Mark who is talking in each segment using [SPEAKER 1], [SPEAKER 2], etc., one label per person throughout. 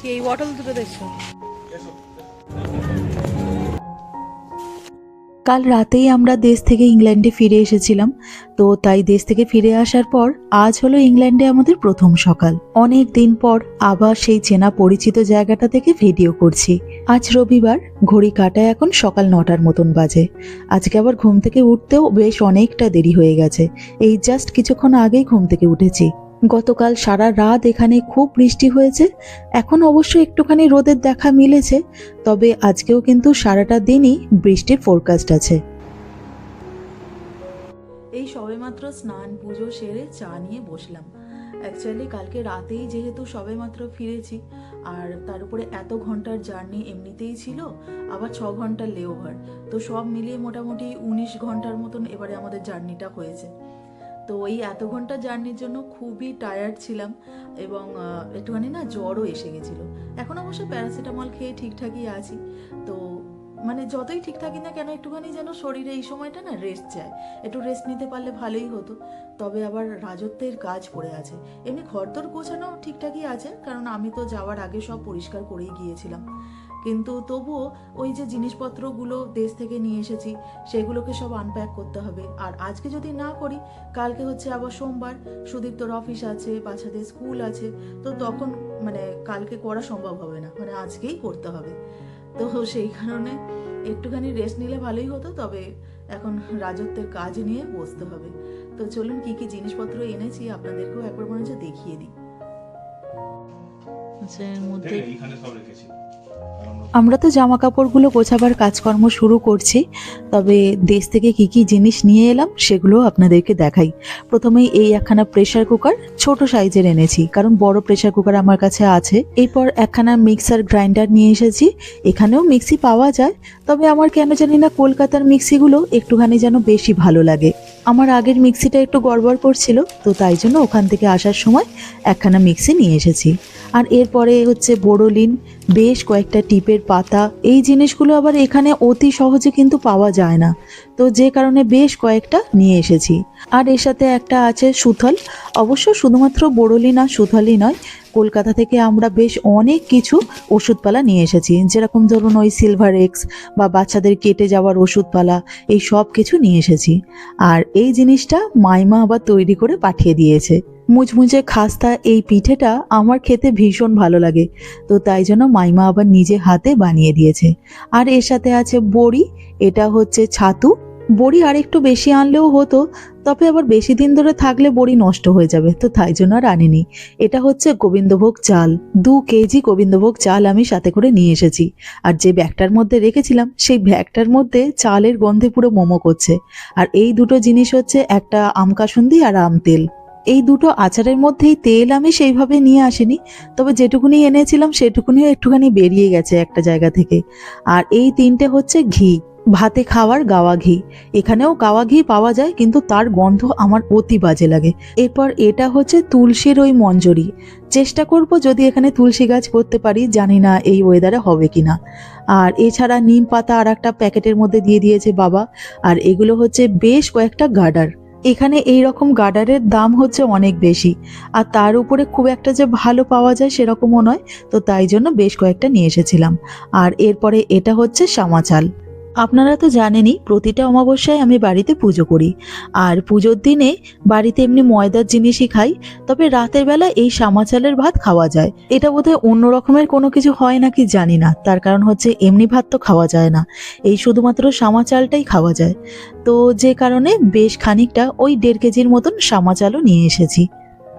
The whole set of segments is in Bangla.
[SPEAKER 1] কি এই বটল দুটো দেখছ?
[SPEAKER 2] কাল রাতেই আমরা দেশ থেকে ইংল্যান্ডে ফিরে এসেছিলাম, তো তাই দেশ থেকে ফিরে আসার পর আজ হলো ইংল্যান্ডে আমাদের প্রথম সকাল। অনেক দিন পর আবার সেই চেনা পরিচিত জায়গাটা থেকে ভিডিও করছি। আজ রবিবার, ঘড়ি কাটায় এখন সকাল নটার মতন বাজে। আজকে আবার ঘুম থেকে উঠতেও বেশ অনেকটা দেরি হয়ে গেছে। এই জাস্ট কিছুক্ষণ আগেই ঘুম থেকে উঠেছি। গতকাল সারা রাত এখানে খুব বৃষ্টি হয়েছে। এখন অবশ্য একটুখানি রোদের দেখা মিলেছে, তবে আজকেও কিন্তু সারাটা দিনই বৃষ্টির ফোরকাস্ট আছে। এই সবেমাত্র স্নান, পুজো সেরে চা নিয়ে বসলাম। অ্যাকচুয়ালি কালকে রাতেই যেহেতু সবেমাত্র ফিরেছি, আর তার উপরে এত ঘণ্টার জার্নি এমনিতেই ছিল, আবার ছ ঘণ্টার লেওভার তো সব মিলিয়ে মোটামুটি উনিশ ঘণ্টার মতন এবারে আমাদের জার্নিটা হয়েছে। তো এই এত ঘণ্টা জার্নির জন্য খুবই টায়ার্ড ছিলাম এবং একটুখানি না জ্বরও এসে গেছিল। এখন অবশ্য প্যারাসিটামল খেয়ে ঠিকঠাকই আছি। তো মানে যতই ঠিক থাকি না কেন একটুখানি যেন শরীরে এই সময়টা না রেস্ট চায় একটু রেস্ট নিতে পারলে ভালোই হতো। তবে আবার রাজত্বের কাজ পড়ে আছে। এমনি ঘরদোর গোছানো ঠিকঠাকই আছে, কারণ আমি তো যাওয়ার আগে সব পরিষ্কার করেই গিয়েছিলাম। কিন্তু তবুও ওই যে জিনিসপত্রগুলো দেশ থেকে নিয়ে এসেছি সেগুলোকে সব আনপ্যাক করতে হবে। আর আজকে যদি না করি কালকে হচ্ছে আবার সোমবার সুদীপ্তর অফিস আছে বাচ্চাদের স্কুল আছে তো তখন মানে কালকে করা সম্ভব হবে না মানে আজকেই করতে হবে। তো সেই কারণে একটুখানি রেস্ট নিলে ভালোই হতো তবে এখন রাজত্বের কাজ নিয়ে বসতে হবে। তো চলুন কি কি জিনিসপত্র এনেছি আপনাদেরকেও একবার মনে হচ্ছে দেখিয়ে দিই। আচ্ছা এর মধ্যে
[SPEAKER 3] এইখানে সব রেখেছি। আর আমরা
[SPEAKER 2] আমরা তো জামা কাপড়গুলো গোছাবার কাজকর্ম শুরু করছি, তবে দেশ থেকে কি কি জিনিস নিয়ে এলাম সেগুলো আপনাদেরকে দেখাই। প্রথমেই এই একখানা প্রেশার কুকার ছোট সাইজের এনেছি, কারণ বড় প্রেসার কুকার আমার কাছে আছে। এরপর একখানা মিক্সার গ্রাইন্ডার নিয়ে এসেছি, এখানেও মিক্সি পাওয়া যায়, তবে আমার কেন জানি না কলকাতার মিক্সিগুলো একটুখানি যেন বেশি ভালো লাগে। আমার আগের মিক্সিটা একটু গড়বড় করছিল, তো তাই জন্য ওখান থেকে আসার সময় একখানা মিক্সি নিয়ে এসেছি। আর এরপরে হচ্ছে বোরোলিন বেশ কয়েকটা টিপের পাতা, এই জিনিসগুলো আবার এখানে অতি সহজে কিন্তু পাওয়া যায় না। তো যে কারণে বেশ কয়েকটা নিয়ে এসেছি। আর এর সাথে একটা আছে সুথল। অবশ্য শুধুমাত্র বোরোলিন আর সুথলই নয়। কলকাতা থেকে আমরা বেশ অনেক কিছু ওষুধপালা নিয়ে এসেছি। যেরকম ধরুন ওই সিলভার এক্স বা বাচ্চাদের কেটে যাওয়ার ওষুধপালা, এই সব কিছু নিয়ে এসেছি। আর এই জিনিসটা মাইমা আবার তৈরি করে পাঠিয়ে দিয়েছে। মুচমুচে খাস্তা এই পিঠেটা আমার খেতে ভীষণ ভালো লাগে। তো তাই জন্য মাইমা আবার নিজে হাতে বানিয়ে দিয়েছে। আর এর সাথে আছে বড়ি, এটা হচ্ছে ছাতু। বড়ি আর একটু বেশি আনলেও হতো, তবে আবার বেশি দিন ধরে থাকলে বড়ি নষ্ট হয়ে যাবে, তো তাই জন্য আর আনিনি। এটা হচ্ছে গোবিন্দভোগ চাল, দু কেজি গোবিন্দভোগ চাল আমি সাথে করে নিয়ে এসেছি। আর যে ব্যাগটার মধ্যে রেখেছিলাম, সেই ব্যাগটার মধ্যে চালের গন্ধে পুরো মোমো করছে। আর এই দুটো জিনিস হচ্ছে একটা আম কাসুন্দি আর আম তেল। এই দুটো আচারের মধ্যেই তেল আমি সেইভাবে নিয়ে আসিনি, তবে যেটুকুনি এনেছিলাম সেটুকুনিও একটুখানি বেরিয়ে গেছে একটা জায়গা থেকে। আর এই তিনটে হচ্ছে ঘি, ভাতে খাওয়ার গাওয়া ঘি। এখানেও গাওয়া ঘি পাওয়া যায়, কিন্তু তার গন্ধ আমার অতি বাজে লাগে। এরপর এটা হচ্ছে তুলসীর ওই মঞ্জরি। চেষ্টা করব যদি এখানে তুলসী গাছ করতে পারি, জানি না এই ওয়েদারে হবে কিনা। আর এছাড়া নিম পাতা আর একটা প্যাকেটের মধ্যে দিয়ে দিয়েছে বাবা, আর এগুলো হচ্ছে বেশ কয়েকটা গার্ডার এখানে এই রকম গার্ডারের দাম হচ্ছে অনেক বেশি। আর তার উপরে খুব একটা যে ভালো পাওয়া যায় সেরকমও নয়। তো তাই জন্য বেশ কয়েকটা নিয়ে এসেছিলাম। আর এরপরে এটা হচ্ছে সামাচাল। আপনারা তো জানেনই, প্রতিটা অমাবস্যায় আমি বাড়িতে পুজো করি। আর পুজোর দিনে বাড়িতে এমনি ময়দার জিনিসই খাই, তবে রাতের বেলা এই সামাচালের ভাত খাওয়া যায়। এটা বোধহয় অন্য রকমের কোনো কিছু হয় নাকি জানি না, তার কারণ হচ্ছে এমনি ভাত তো খাওয়া যায় না। এই শুধুমাত্র সামাচালটাই খাওয়া যায়। তো যে কারণে বেশ খানিকটা ওই দেড় কেজির মতন সামাচালও নিয়ে এসেছি।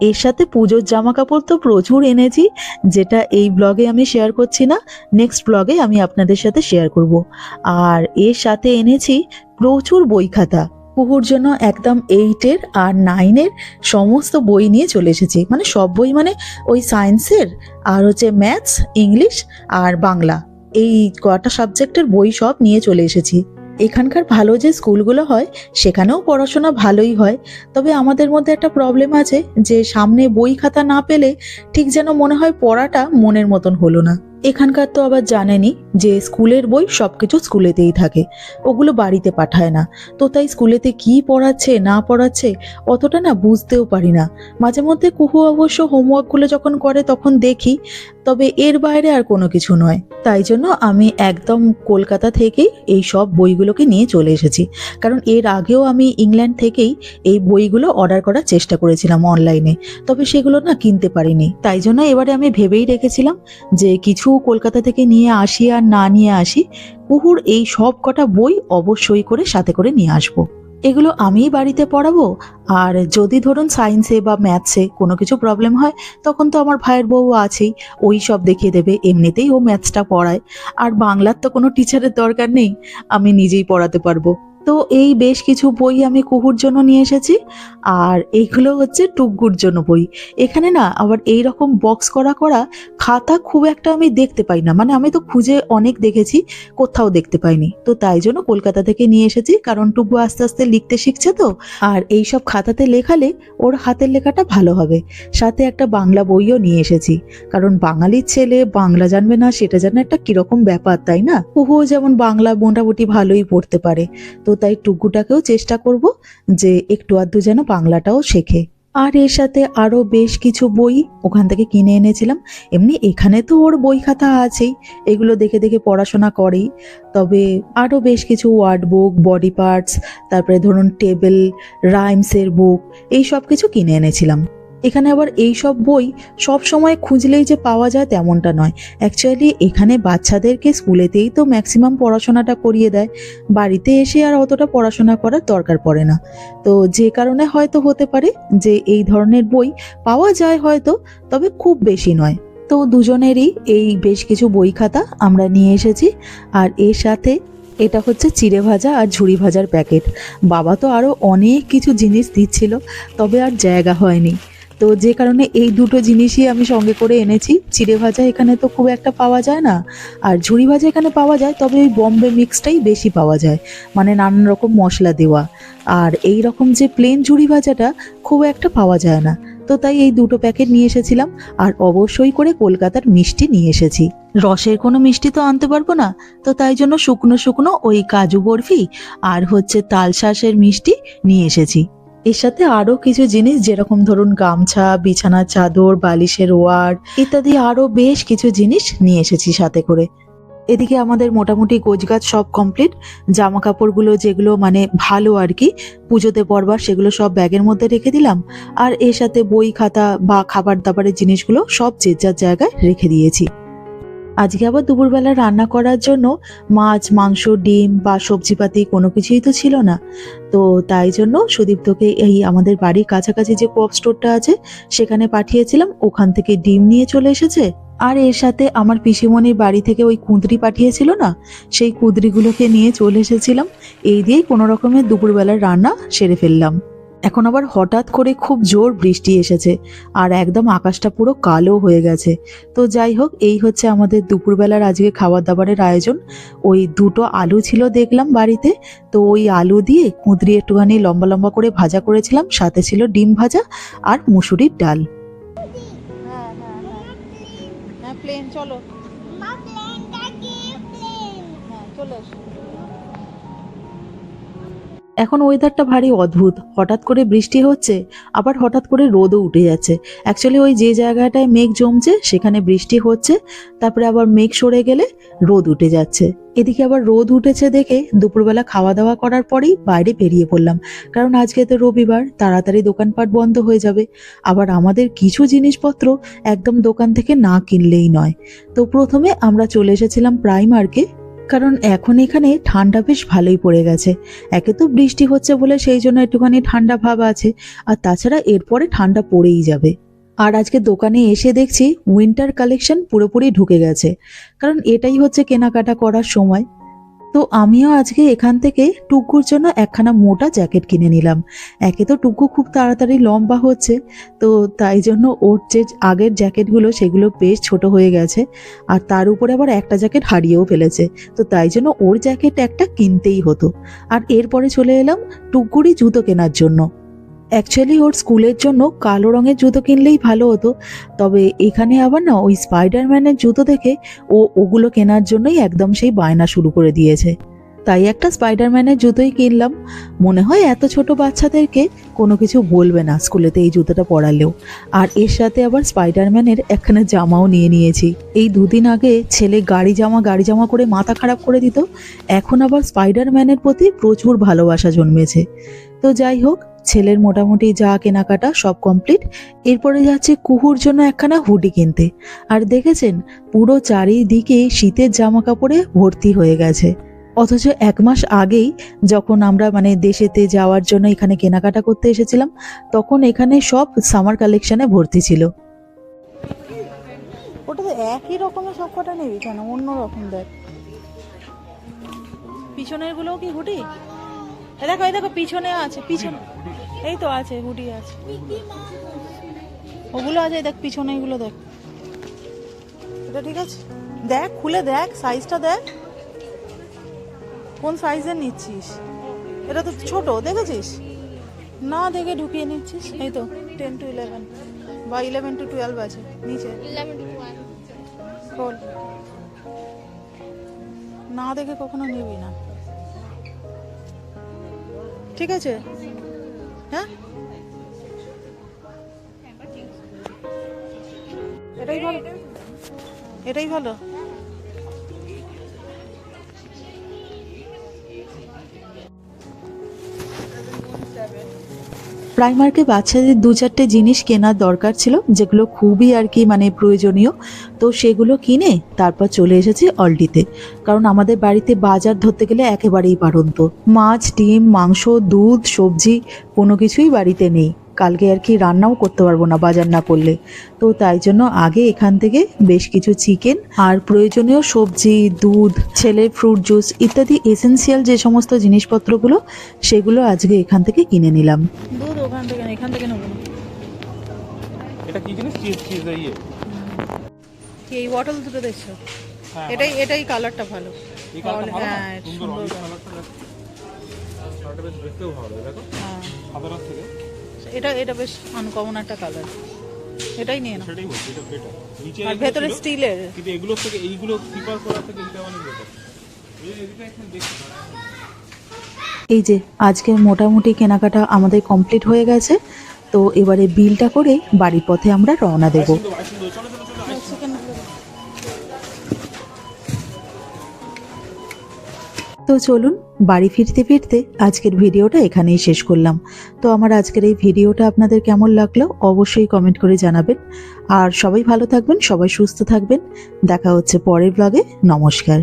[SPEAKER 2] এর সাথে পুজোর জামা কাপড় তো প্রচুর এনেছি, যেটা এই ব্লগে আমি শেয়ার করছি না নেক্সট ব্লগে আমি আপনাদের সাথে শেয়ার করব। আর এর সাথে এনেছি প্রচুর বই খাতা। কুকুর জন্য একদম এইটের আর নাইনের সমস্ত বই নিয়ে চলে এসেছি। মানে সব বই মানে ওই সায়েন্সের আর হচ্ছে ম্যাথস ইংলিশ আর বাংলা। এই কটা সাবজেক্টের বই সব নিয়ে চলে এসেছি। এখানকার ভালো যে স্কুলগুলো হয়, সেখানেও পড়াশোনা ভালোই হয়। তবে আমাদের মধ্যে একটা প্রবলেম আছে যে সামনে বই খাতা না পেলে ঠিক যেন মনে হয় পড়াটা মনের মতন হলো না। এখানকার তো আবার জানেনই যে স্কুলের বই সব কিছু স্কুলেতেই থাকে, ওগুলো বাড়িতে পাঠায় না। তো তাই স্কুলেতে কি পড়াচ্ছে, না পড়াচ্ছে, অতটা না বুঝতেও পারি না। মাঝে মধ্যে কুহু অবশ্য হোমওয়ার্কগুলো যখন করে তখন দেখি তবে এর বাইরে আর কোনো কিছু নয়। তাই জন্য আমি একদম কলকাতা থেকেই এই সব বইগুলোকে নিয়ে চলে এসেছি। কারণ এর আগেও আমি ইংল্যান্ড থেকেই এই বইগুলো অর্ডার করার চেষ্টা করেছিলাম অনলাইনে। তবে সেগুলো না কিনতে পারিনি। তাই জন্য এবারে আমি ভেবেই রেখেছিলাম যে কিছু কলকাতা থেকে নিয়ে আসি আর না নিয়ে আসি, কুহুর এই সব কটা বই অবশ্যই করে সাথে করে নিয়ে আসব। এগুলো আমিই বাড়িতে পড়াবো? আর যদি ধরুন সায়েন্সে বা ম্যাথসে কোনো কিছু প্রবলেম হয়, তখন তো আমার ভাইয়ের বউ আছেই। ওই সব দেখিয়ে দেবে, এমনিতেই ও ম্যাথসটা পড়ায়। আর বাংলার তো কোনো টিচারের দরকার নেই। আমি নিজেই পড়াতে পারব। তো এই বেশ কিছু বই আমি কুহুর জন্য নিয়ে এসেছি। আর এইগুলো হচ্ছে টুকগুর জন্য বই। এখানে না আবার এই রকম বক্স করা করা খাতা খুব একটা আমি দেখতে পাই না। মানে আমি তো খুঁজে অনেক দেখেছি, কোথাও দেখতে পাইনি। তো তাই জন্য কলকাতা থেকে নিয়ে এসেছি, কারণ টুকু আস্তে আস্তে লিখতে শিখছে তো। আর এই সব খাতাতে লেখালে ওর হাতের লেখাটা ভালো হবে। সাথে একটা বাংলা বইও নিয়ে এসেছি। কারণ বাঙালির ছেলে বাংলা জানবে না, সেটা যেন একটা কীরকম ব্যাপার, তাই না? কুহুও যেমন বাংলা মোটামুটি ভালোই পড়তে পারে। তো তাই টুকুটাকেও চেষ্টা করব যে একটু আধটু যেন বাংলাটাও শেখে। আর এর সাথে আরও বেশ কিছু বই ওখান থেকে কিনে এনেছিলাম। এমনি এখানে তো ওর বই খাতা আছেই, এগুলো দেখে দেখে পড়াশোনা করেই। তবে আরও বেশ কিছু ওয়ার্ড বুক, বডি পার্টস, তারপরে ধরুন টেবিল, রাইমসের বুক, এই সব কিছু কিনে এনেছিলাম। এখানে আবার এই সব বই সব সময় খুঁজলেই যে পাওয়া যায় তেমনটা নয়। অ্যাকচুয়ালি এখানে বাচ্চাদেরকে স্কুলেতেই তো ম্যাক্সিমাম পড়াশোনাটা করিয়ে দেয়। বাড়িতে এসে আর অতটা পড়াশোনা করার দরকার পড়ে না। তো যে কারণে হয়তো হতে পারে যে এই ধরনের বই পাওয়া যায় হয়তো, তবে খুব বেশি নয়। তো দুজনেরই এই বেশ কিছু বই খাতা আমরা নিয়ে এসেছি। আর এর সাথে এটা হচ্ছে চিড়ে ভাজা আর ঝুড়ি ভাজার প্যাকেট। বাবা তো আরও অনেক কিছু জিনিস দিচ্ছিল, তবে আর জায়গা হয়নি। তো যে কারণে এই দুটো জিনিসই আমি সঙ্গে করে এনেছি। চিড়ে ভাজা এখানে তো খুব একটা পাওয়া যায় না। আর ঝুড়ি ভাজা এখানে পাওয়া যায়, তবে ওই বম্বে মিক্সটাই বেশি পাওয়া যায়। মানে নানান রকম মশলা দেওয়া। আর এই রকম যে প্লেন ঝুড়ি ভাজাটা খুব একটা পাওয়া যায় না। তো তাই এই দুটো প্যাকেট নিয়ে এসেছিলাম। আর অবশ্যই করে কলকাতার মিষ্টি নিয়ে এসেছি। রসের কোনো মিষ্টি তো আনতে পারব না। তো তাই জন্য শুকনো শুকনো ওই কাজু বরফি আর হচ্ছে তালশাঁসের মিষ্টি নিয়ে এসেছি। এর সাথে আরও কিছু জিনিস, যেরকম ধরুন গামছা, বিছানার চাদর, বালিশের ওয়ার্ড ইত্যাদি আরও বেশ কিছু জিনিস নিয়ে এসেছি সাথে করে। এদিকে আমাদের মোটামুটি গোছগাছ সব কমপ্লিট জামা কাপড়গুলো যেগুলো মানে ভালো আর কি, পুজোতে পরবার সেগুলো সব ব্যাগের মধ্যে রেখে দিলাম। আর এর সাথে বই খাতা বা খাবার দাবারের জিনিসগুলো সব যে যার জায়গায় রেখে দিয়েছি। আজকে আবার দুপুরবেলা রান্না করার জন্য মাছ, মাংস, ডিম বা সবজিপাতি কোনো কিছুই তো ছিল না। তো তাই জন্য সুদীপ্তকে এই আমাদের বাড়ির কাছাকাছি যে কোঅপ স্টোরটা আছে, সেখানে পাঠিয়েছিলাম। ওখান থেকে ডিম নিয়ে চলে এসেছে। আর এর সাথে আমার পিসিমণির বাড়ি থেকে ওই কুঁদরি পাঠিয়েছিল না, সেই কুঁদরিগুলোকে নিয়ে চলে এসেছিলাম। এই দিয়েই কোনো রকমের দুপুরবেলার রান্না সেরে ফেললাম। এখন আবার হঠাৎ করে খুব জোর বৃষ্টি এসেছে আর একদম আকাশটা পুরো কালো হয়ে গেছে। তো যাই হোক এই হচ্ছে আমাদের দুপুরবেলার আজকে খাবার দাবারের আয়োজন। ওই দুটো আলু ছিল দেখলাম বাড়িতে তো ওই আলু দিয়ে কুঁদরি একটুখানি লম্বা লম্বা করে ভাজা করেছিলাম। সাথে ছিল ডিম ভাজা আর মুসুরির ডাল।
[SPEAKER 1] হ্যাঁ হ্যাঁ হ্যাঁ হ্যাঁ প্লেন চলো
[SPEAKER 2] এখন ওয়েদারটা ভারী অদ্ভুত। হঠাৎ করে বৃষ্টি হচ্ছে, আবার হঠাৎ করে রোদও উঠে যাচ্ছে। অ্যাকচুয়ালি ওই যে জায়গাটায় মেঘ জমছে, সেখানে বৃষ্টি হচ্ছে, তারপরে আবার মেঘ সরে গেলে রোদ উঠে যাচ্ছে। এদিকে আবার রোদ উঠেছে দেখে দুপুরবেলা খাওয়া দাওয়া করার পরেই বাইরে বেরিয়ে পড়লাম। কারণ আজকে তো রবিবার, তাড়াতাড়ি দোকানপাট বন্ধ হয়ে যাবে। আবার আমাদের কিছু জিনিসপত্র একদম দোকান থেকে না কিনলেই নয়। তো প্রথমে আমরা চলে এসেছিলাম প্রাইমার্কে কারণ এখন এখানে ঠান্ডা বেশ ভালোই পড়ে গেছে। একে তো বৃষ্টি হচ্ছে বলে সেই জন্য একটুখানি ঠান্ডা ভাব আছে। আর তাছাড়া এরপরে ঠান্ডা পড়েই যাবে। আর আজকে দোকানে এসে দেখছি উইন্টার কালেকশন পুরোপুরি ঢুকে গেছে। কারণ এটাই হচ্ছে কেনাকাটা করার সময়। তো আমিও আজকে এখান থেকে টুকুর জন্য একখানা মোটা জ্যাকেট কিনে নিলাম। একে তো টুকু খুব তাড়াতাড়ি লম্বা হচ্ছে, তো তাই জন্য ওর যে আগের জ্যাকেটগুলো সেগুলো বেশ ছোট হয়ে গেছে, আর তার উপরে আবার একটা জ্যাকেট হারিয়েও ফেলেছে, তো তাই জন্য ওর জ্যাকেট একটা কিনতেই হতো। আর এরপরে চলে এলাম টুকুরই জুতো কেনার জন্য। অ্যাকচুয়ালি ওর স্কুলের জন্য কালো রঙের জুতো কিনলেই ভালো হতো। তবে এখানে আবার না ওই স্পাইডারম্যানের জুতো দেখে ও ওগুলো কেনার জন্যই একদম সেই বায়না শুরু করে দিয়েছে। তাই একটা স্পাইডারম্যানের জুতোই কিনলাম। মনে হয় এত ছোট বাচ্চাদেরকে কোনো কিছু বলবে না স্কুলেতে এই জুতোটা পরালেও। আর এর সাথে আবার স্পাইডারম্যানের একখানা জামাও নিয়ে নিয়েছি। এই দুদিন আগে ছেলে গাড়ি জামা গাড়ি জামা করে মাথা খারাপ করে দিত। এখন আবার স্পাইডারম্যানের প্রতি প্রচুর ভালোবাসা জন্মেছে। তো যাই হোক, ছেলের মোটামুটি যা কেনাকাটা সব কমপ্লিট। এরপরে যাচ্ছে কুহুর জন্য একখানা হুডি কিনতে। আর দেখেছেন, পুরো চারিদিকে শীতের জামা কাপড়ে ভর্তি হয়ে গেছে। অথচ এক মাস আগেই যখন আমরা মানে দেশেতে যাওয়ার জন্য এখানে কেনাকাটা করতে এসেছিলাম, তখন এখানে সব সামার কালেকশনে ভর্তি ছিল।
[SPEAKER 1] ওটা তো একই রকমের সব কটা নেবি কেন? অন্য রকম দেখ। পিছনের গুলোও কি হুডি? এ দেখো এই দেখো, পিছনে আছে, পিছনে। এই তো আছে, হুডি আছে। ওগুলো আছে, দেখ পিছনে এগুলো দেখ। এটা ঠিক আছে? দেখ, খুলে দেখ সাইজটা দেখ। কোন সাইজের নিচ্ছিস? এটা তো ছোট দেখেছিস? না দেখে ঢুকিয়ে নিচ্ছিস? এই তো টেন টু ইলেভেন বা ইলেভেন টু টুয়েলভ আছে নিচে। খোল না দেখে কখনো নিবি না। ঠিক আছে? হ্যাঁ? এটাই ভালো। এটাই ভালো?
[SPEAKER 2] প্রাইমার্কে বাচ্চাদের দু চারটে জিনিস কেনার দরকার ছিল, যেগুলো খুবই আর কি মানে প্রয়োজনীয়। তো সেগুলো কিনে তারপর চলে এসেছি অলডিতে কারণ আমাদের বাড়িতে বাজার ধরতে গেলে একেবারেই পারন্ত। মাছ, ডিম, মাংস, দুধ, সবজি কোনো কিছুই বাড়িতে নেই। কালকে আর কি রান্নাও করতে পারব না বাজার না করলে। তো তাই জন্য আগে এখান থেকে বেশ কিছু চিকেন আর প্রয়োজনীয় সবজি দুধ ছেলে ফ্রুট জুস ইত্যাদি এসেন্সিয়াল যে সমস্ত জিনিসপত্রগুলো সেগুলো আজকে এখান থেকে কিনে নিলাম।
[SPEAKER 1] দুধ ওখান থেকে এখান থেকে নেব।
[SPEAKER 3] এটা কি জিনিস? চিজ চিজ
[SPEAKER 1] এই বটল দুটো দেখছ?
[SPEAKER 3] হ্যাঁ,
[SPEAKER 1] এটাই এটাই কালারটা ভালো।
[SPEAKER 3] এই কালারটা
[SPEAKER 1] হ্যাঁ,
[SPEAKER 3] সুন্দর। কালারটা দেখো।
[SPEAKER 1] হ্যাঁ।
[SPEAKER 3] থেকে।
[SPEAKER 1] এটা এটা বেশ আনকমন একটা কালার এটাই নিয়ে নাও।
[SPEAKER 3] সেটাই বলছি এটা বেটার নিচে
[SPEAKER 1] আর ভেতরে স্টিলের
[SPEAKER 3] কিন্তু এগুলোর থেকে এইগুলো করার থেকে এটা অনেক বেটার এদিকে
[SPEAKER 2] এই যে আজকের মোটামুটি কেনাকাটা আমাদের কমপ্লিট হয়ে গেছে। তো এবারে বিলটা করে বাড়ির পথে আমরা রওনা দেব। তো চলুন বাড়ি ফিরতে ফিরতে আজকের ভিডিওটা এখানেই শেষ করলাম। তো আমার আজকের এই ভিডিওটা আপনাদের কেমন লাগল অবশ্যই কমেন্ট করে জানাবেন। আর সবাই ভালো থাকবেন, সবাই সুস্থ থাকবেন। দেখা হচ্ছে পরের ব্লগে নমস্কার।